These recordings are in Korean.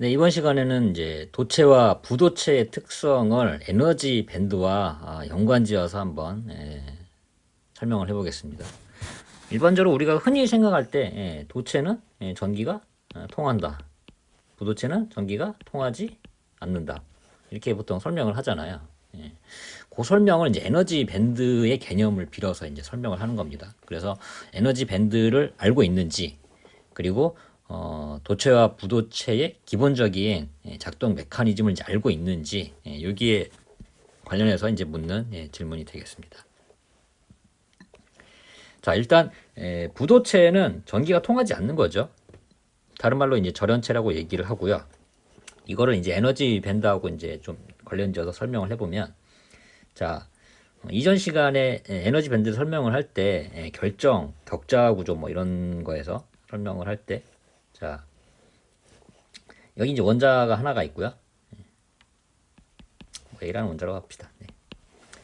네, 이번 시간에는 이제 도체와 부도체의 특성을 에너지 밴드와 아, 연관지어서 한번 예, 설명을 해보겠습니다. 일반적으로 우리가 흔히 생각할 때 예, 도체는 예, 전기가 어, 통한다. 부도체는 전기가 통하지 않는다. 이렇게 보통 설명을 하잖아요. 예. 그 설명을 이제 에너지 밴드의 개념을 빌어서 이제 설명을 하는 겁니다. 그래서 에너지 밴드를 알고 있는지 그리고 어, 도체와 부도체의 기본적인 예, 작동 메커니즘을 이제 알고 있는지 예, 여기에 관련해서 이제 묻는 예, 질문이 되겠습니다. 자 일단 에, 부도체는 전기가 통하지 않는 거죠. 다른 말로 이제 절연체라고 얘기를 하고요. 이거를 이제 에너지 밴드하고 이제 좀 관련지어서 설명을 해보면 자 어, 이전 시간에 에, 에너지 밴드 설명을 할 때 결정, 격자 구조 뭐 이런 거에서 설명을 할 때 자 여기 이제 원자가 하나가 있고요. 뭐 A라는 원자로 합시다. 네.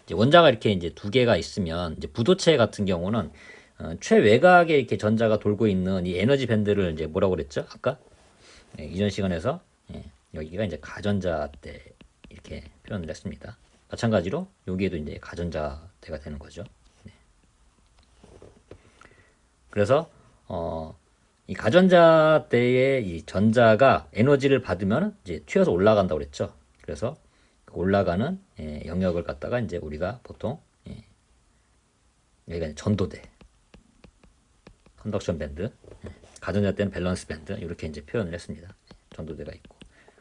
이제 원자가 이렇게 이제 두 개가 있으면 이제 부도체 같은 경우는 어, 최외곽에 이렇게 전자가 돌고 있는 이 에너지 밴드를 이제 뭐라고 그랬죠? 아까 네, 이전 시간에서 예, 여기가 이제 가전자 때 이렇게 표현을 했습니다. 마찬가지로 여기에도 이제 가전자 때가 되는 거죠. 네. 그래서 어, 이 가전자 때의 이 전자가 에너지를 받으면 이제 튀어서 올라간다고 그랬죠. 그래서 그 올라가는 예, 영역을 갖다가 이제 우리가 보통 예, 여기가 전도대, 컨덕션 밴드, 예, 가전자 때는 밸런스 밴드 이렇게 이제 표현을 했습니다. 전도대가 있고.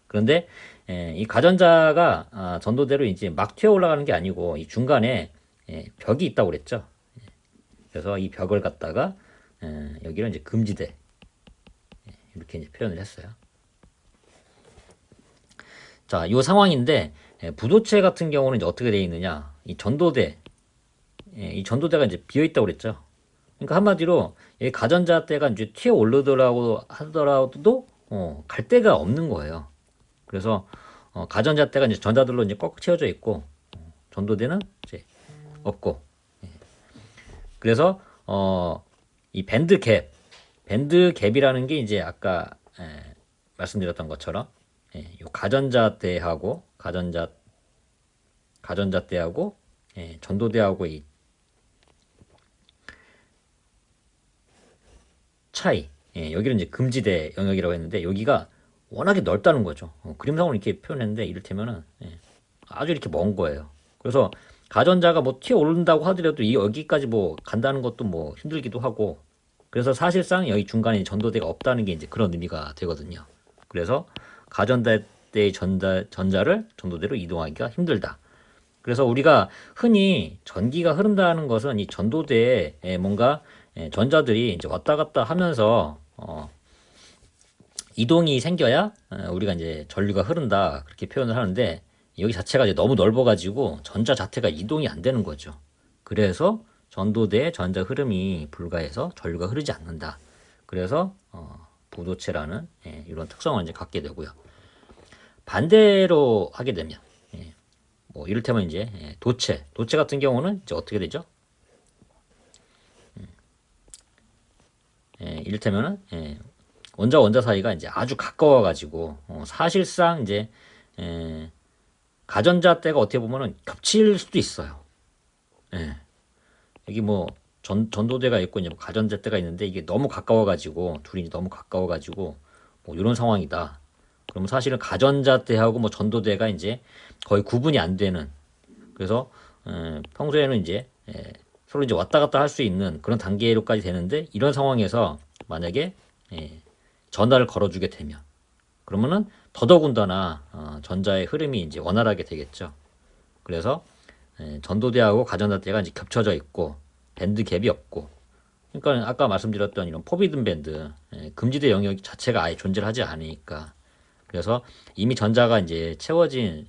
그런데 예, 이 가전자가 아, 전도대로 이제 막 튀어 올라가는 게 아니고 이 중간에 예, 벽이 있다고 그랬죠. 예, 그래서 이 벽을 갖다가 예, 여기는 이제 금지대 예, 이렇게 이제 표현을 했어요. 자, 이 상황인데 예, 부도체 같은 경우는 이제 어떻게 되어 있느냐? 이 전도대, 예, 이 전도대가 이제 비어 있다고 그랬죠. 그러니까 한마디로 이 가전자 때가 이제 튀어 오르더라고 하더라도 어, 갈 데가 없는 거예요. 그래서 어, 가전자 때가 이제 전자들로 이제 꽉 채워져 있고 어, 전도대는 이제 없고. 예. 그래서 어, 이 밴드 갭, 밴드 갭이라는 게 이제 아까 에, 말씀드렸던 것처럼 예, 요 가전자 때하고 가전자 가전자 때하고 예, 전도대하고 이 차이 예, 여기는 이제 금지대 영역이라고 했는데 여기가 워낙에 넓다는 거죠. 어, 그림상으로 이렇게 표현했는데 이를테면은 예, 아주 이렇게 먼 거예요. 그래서 가전자가 뭐 튀어 오른다고 하더라도 이 여기까지 뭐 간다는 것도 뭐 힘들기도 하고 그래서 사실상 여기 중간에 전도대가 없다는 게 이제 그런 의미가 되거든요. 그래서 가전대의 전자, 전자를 전도대로 이동하기가 힘들다. 그래서 우리가 흔히 전기가 흐른다는 것은 이 전도대에 뭔가 예, 전자들이 이제 왔다 갔다 하면서 어, 이동이 생겨야 어, 우리가 이제 전류가 흐른다 그렇게 표현을 하는데 여기 자체가 이제 너무 넓어가지고 전자 자체가 이동이 안 되는 거죠. 그래서 전도대에 전자 흐름이 불가해서 전류가 흐르지 않는다. 그래서 어, 부도체라는 예, 이런 특성을 이제 갖게 되고요. 반대로 하게 되면 예, 뭐 이를테면 이제 예, 도체, 도체 같은 경우는 이제 어떻게 되죠? 음, 예, 이를테면은 예, 원자 원자 사이가 이제 아주 가까워 가지고 어, 사실상 이제 예, 가전자 때가 어떻게 보면은 겹칠 수도 있어요. 예. 여기 뭐 전, 전도대가 있고 이제 뭐 가전자 때가 있는데 이게 너무 가까워 가지고 둘이 너무 가까워 가지고 뭐 이런 상황이다. 그러면 사실은 가전자 때하고 뭐 전도대가 이제 거의 구분이 안 되는 그래서 에, 평소에는 이제 에, 서로 이제 왔다 갔다 할 수 있는 그런 단계로까지 되는데 이런 상황에서 만약에 에, 전화를 걸어주게 되면 그러면은 더더군다나 어, 전자의 흐름이 이제 원활하게 되겠죠. 그래서 에, 전도대하고 가전자대가 이제 겹쳐져 있고 밴드 갭이 없고 그러니까 아까 말씀드렸던 이런 포비든 밴드 에, 금지대 영역 자체가 아예 존재하지 않으니까 그래서 이미 전자가 이제 채워진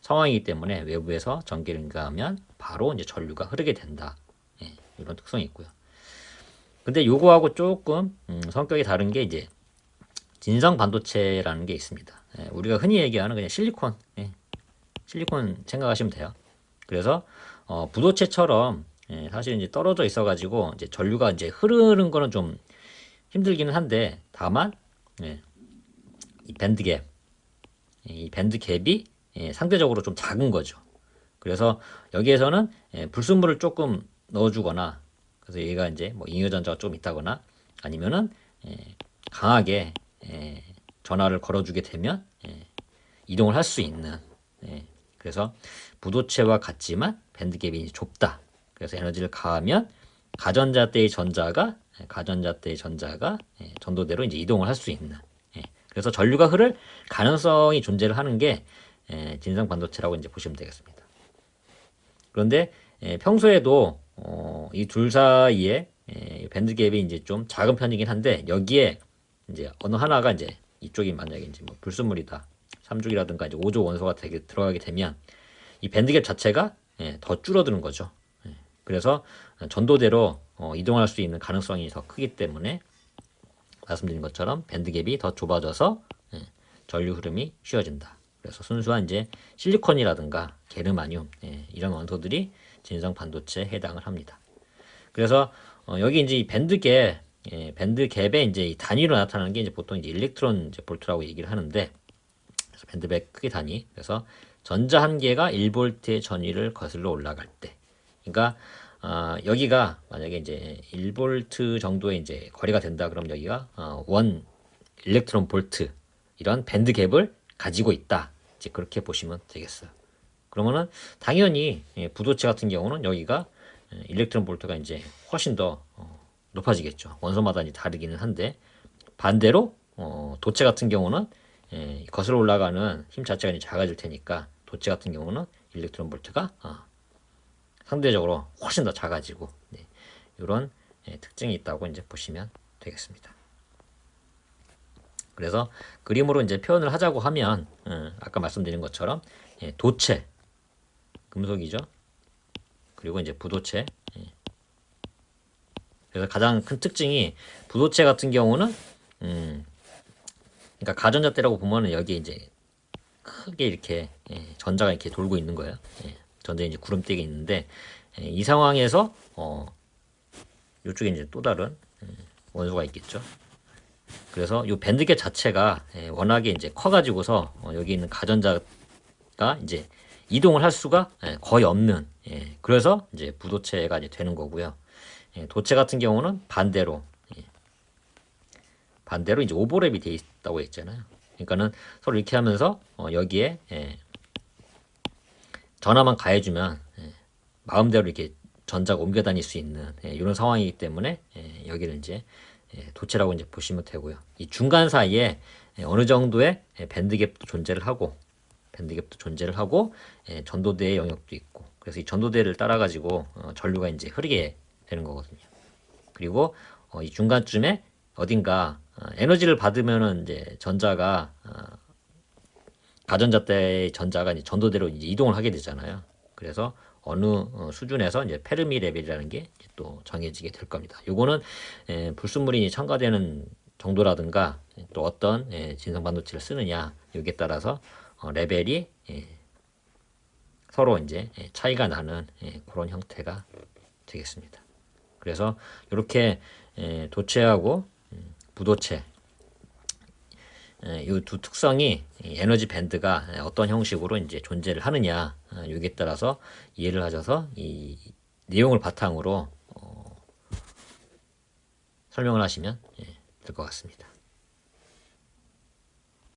상황이기 때문에 외부에서 전기를 인가하면 바로 이제 전류가 흐르게 된다. 예, 이런 특성이 있고요. 근데 요거하고 조금 음, 성격이 다른 게 이제 진성 반도체라는 게 있습니다. 예, 우리가 흔히 얘기하는 그냥 실리콘, 예, 실리콘 생각하시면 돼요. 그래서 어, 부도체처럼 예, 사실 이제 떨어져 있어가지고 이제 전류가 이제 흐르는 거는 좀 힘들기는 한데 다만 예, 이 밴드 갭 이 밴드 갭이 예, 상대적으로 좀 작은 거죠. 그래서 여기에서는 예, 불순물을 조금 넣어주거나 그래서 얘가 이제 뭐 잉여전자가 좀 있다거나 아니면은 예, 강하게 예, 전화를 걸어주게 되면 예, 이동을 할 수 있는 예, 그래서 부도체와 같지만 밴드 갭이 좁다. 그래서 에너지를 가하면 가전자 때의 전자가 예, 가전자 때의 전자가 예, 전도대로 이제 이동을 할 수 있는 예, 그래서 전류가 흐를 가능성이 존재를 하는 게 예, 진상 반도체라고 이제 보시면 되겠습니다. 그런데 예, 평소에도 어, 이둘 사이에 예, 밴드 갭이 이제 좀 작은 편이긴 한데 여기에 이제 어느 하나가 이제 이쪽이 만약에 이제 뭐 불순물이다. 삼중이라든가 이제 5조 원소가 되게 들어가게 되면 이 밴드 갭 자체가 예, 더 줄어드는 거죠. 예, 그래서 전도대로 어, 이동할 수 있는 가능성이 더 크기 때문에 말씀드린 것처럼 밴드 갭이 더 좁아져서 예, 전류 흐름이 쉬워진다. 그래서 순수한 이제 실리콘이라든가 게르마늄 예, 이런 원소들이 진성 반도체에 해당을 합니다. 그래서 어, 여기 이제 이 밴드 갭, 예, 밴드 갭의 이제 이 단위로 나타나는 게 이제 보통 이제 일렉트론 이제 볼트라고 얘기를 하는데 그래서 밴드 갭 크기 단위. 그래서 전자 한 개가 1볼트의 전위를 거슬러 올라갈 때, 그러니까 아, 여기가 만약에 이제 1볼트 정도의 이제 거리가 된다 그러면 여기가 어, 원 일렉트론 볼트 이런 밴드 갭을 가지고 있다. 이제 그렇게 보시면 되겠어요. 그러면은 당연히 예, 부도체 같은 경우는 여기가 예, 일렉트론 볼트가 이제 훨씬 더 어, 높아지겠죠. 원소마다 이제 다르기는 한데 반대로 어, 도체 같은 경우는 예, 거슬러 올라가는 힘 자체가 이제 작아질 테니까 도체 같은 경우는 일렉트론 볼트가 어, 상대적으로 훨씬 더 작아지고 네, 이런 예, 특징이 있다고 이제 보시면 되겠습니다. 그래서 그림으로 이제 표현을 하자고 하면 어, 아까 말씀드린 것처럼 예, 도체 금속이죠. 그리고 이제 부도체. 예. 그래서 가장 큰 특징이 부도체 같은 경우는 음, 그러니까 가전자대라고 보면은 여기 이제 크게 이렇게 예, 전자가 이렇게 돌고 있는 거예요. 예, 전자에 이제 구름대기 있는데 예, 이 상황에서 어, 이쪽에 이제 또 다른 예, 원소가 있겠죠. 그래서 이 밴드갭 자체가 예, 워낙에 이제 커가지고서 어, 여기 있는 가전자가 이제 이동을 할 수가 예, 거의 없는 예, 그래서 이제 부도체가 이제 되는 거고요. 예, 도체 같은 경우는 반대로 예, 반대로 이제 오버랩이 돼 있다고 했잖아요. 그러니까는 서로 이렇게 하면서 어, 여기에 예, 전화만 가해주면 예, 마음대로 이렇게 전자가 옮겨 다닐 수 있는 예, 이런 상황이기 때문에 예, 여기를 이제 예, 도체라고 이제 보시면 되고요. 이 중간 사이에 예, 어느 정도의 예, 밴드 갭도 존재를 하고 밴드 갭도 존재를 하고 예, 전도대의 영역도 있고 그래서 이 전도대를 따라 가지고 어, 전류가 이제 흐르게 되는 거거든요. 그리고 어, 이 중간쯤에 어딘가 어, 에너지를 받으면은 이제 전자가 어, 가전자 때의 전자가 이제 전도대로 이제 이동을 하게 되잖아요. 그래서 어느 어, 수준에서 이제 페르미 레벨이라는 게 또 정해지게 될 겁니다. 요거는 에, 불순물이 첨가되는 정도라든가 또 어떤 예, 진성 반도체를 쓰느냐 여기에 따라서 어, 레벨이 예, 서로 이제 예, 차이가 나는 예, 그런 형태가 되겠습니다. 그래서 이렇게 예, 도체하고 음, 부도체 이 두 특성이 이 에너지 밴드가 어떤 형식으로 이제 존재를 하느냐 아, 여기에 따라서 이해를 하셔서 이 내용을 바탕으로 어, 설명을 하시면 예, 될것 같습니다.